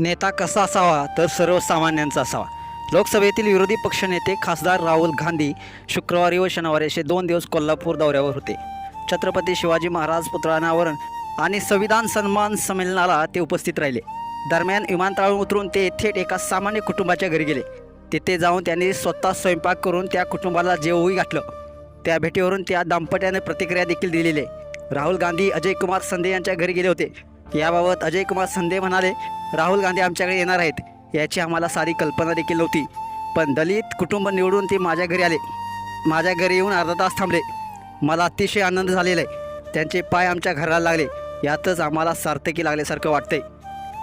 नेता कसा असावा तर सर्वसामान्यांचा असावा. लोकसभेतील विरोधी पक्षनेते खासदार राहुल गांधी शुक्रवारी व शनिवारी असे दोन दिवस कोल्हापूर दौऱ्यावर होते. छत्रपती शिवाजी महाराज पुतळानावरण आणि संविधान सन्मान संमेलनाला ते उपस्थित राहिले. दरम्यान विमानतळावरून उतरून ते थेट एका सामान्य कुटुंबाच्या घरी गेले. तिथे जाऊन त्यांनी स्वतः स्वयंपाक करून त्या कुटुंबाला जेवही घातलं. त्या भेटीवरून त्या दाम्पत्याने प्रतिक्रिया देखील दिलेली राहुल गांधी अजय कुमार संधे यांच्या घरी गेले होते. याबाबत अजय कुमार संधे म्हणाले राहुल गांधी आमच्याकडे येणार आहेत. याची आम्हाला सारी कल्पना देखील नव्हती. पण दलित कुटुंब निवडून ते माझ्या घरी आले. माझ्या घरी येऊन अर्धा तास थांबले. मला अतिशय आनंद झालेला आहे. त्यांचे पाय आमच्या घराला लागले. यातच आम्हाला सार्थकी लागल्यासारखं वाटतंय.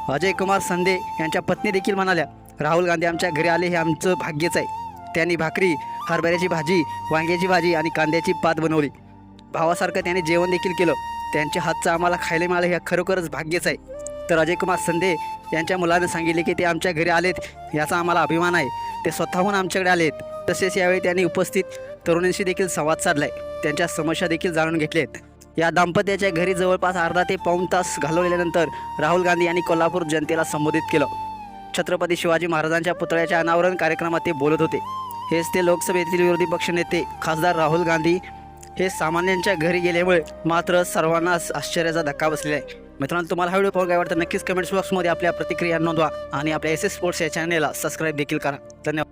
अजय कुमार संधे यांच्या पत्नी देखील म्हणाल्या राहुल गांधी आमच्या घरी आले हे आमचं भाग्यच आहे. त्यांनी भाकरी हरभऱ्याची भाजी वांग्याची भाजी आणि कांद्याची पात बनवली. भावासारखं त्याने जेवण देखील केलं. त्यांच्या हातचं आम्हाला खायला मिळालं हे खरोखरच भाग्यच आहे. तर अजय कुमार संधे यांच्या मुलाने सांगितले की ते आमच्या घरी आलेत याचा आम्हाला अभिमान आहे. ते स्वतःहून आमच्याकडे आलेत. तसेच यावेळी त्यांनी उपस्थित तरुणांशी देखील संवाद साधलाय. त्यांच्या समस्या देखील जाणून घेतल्यात या दाम्पत्याच्या घरी जवळपास अर्धा ते पाऊण तास घालवल्यानंतर राहुल गांधी यांनी कोल्हापूर जनतेला संबोधित केलं. छत्रपती शिवाजी महाराजांच्या पुतळ्याच्या अनावरण कार्यक्रमात ते बोलत होते. हेच ते लोकसभेतील विरोधी पक्षनेते खासदार राहुल गांधी हे सामान्यांच्या घरी गेल्यामुळे मात्र सर्वांनाच आश्चर्याचा धक्का बसलेला आहे. मित्रांनो तुम्हाला हा व्हिडिओ पाहून काय वाटतं? नक्कीच कमेंट्स बॉक्समध्ये आपल्या प्रतिक्रिया नोंदवा आणि आपल्या एस एस स्पोर्ट्स या चॅनेलला सबस्क्राईब देखील करा. धन्यवाद.